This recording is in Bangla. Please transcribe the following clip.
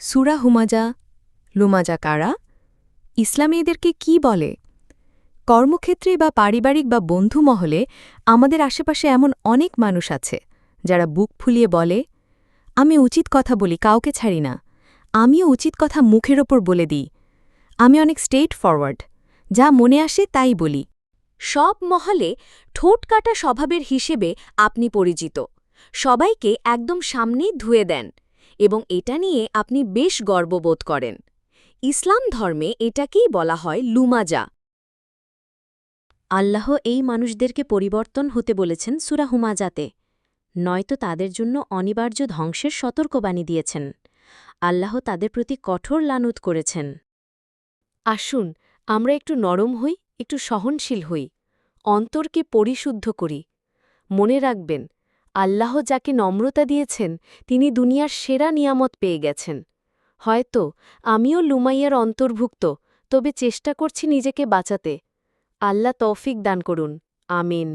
সুরা হুমাজা, লুমাজা কারা? ইসলামে এদেরকে কি বলে? কর্মক্ষেত্রে বা পারিবারিক বা বন্ধু মহলে আমাদের আশেপাশে এমন অনেক মানুষ আছে, যারা বুক ফুলিয়ে বলে, আমি উচিত কথা বলি, কাউকে ছাড়ি না। আমিও উচিত কথা মুখের ওপর বলে দিই। আমি অনেক স্টেট ফরওয়ার্ড। যা মনে আসে তাই বলি। সব মহলে ঠোঁট কাটা স্বভাবের হিসেবে আপনি পরিচিত। সবাইকে একদম সামনেই ধুয়ে দেন। এবং এটা নিয়ে আপনি বেশ গর্ববোধ করেন। ইসলাম ধর্মে এটাকেই বলা হয় লুমাজা। আল্লাহ এই মানুষদেরকে পরিবর্তন হতে বলেছেন সুরাহুমাজাতে নয়তো তাদের জন্য অনিবার্য ধ্বংসের সতর্কবাণী দিয়েছেন। আল্লাহ তাদের প্রতি কঠোর লানত করেছেন। আসুন, আমরা একটু নরম হই, একটু সহনশীল হই। অন্তরকে পরিশুদ্ধ করি। মনে রাখবেন আল্লাহ যাকে নম্রতা দিয়েছেন, তিনি দুনিয়ার সেরা নিয়ামত পেয়ে গেছেন। হয়তো আমিও লুমাইয়ার অন্তর্ভুক্ত, তবে চেষ্টা করছি নিজেকে বাঁচাতে। আল্লাহ তৌফিক দান করুন। আমিন।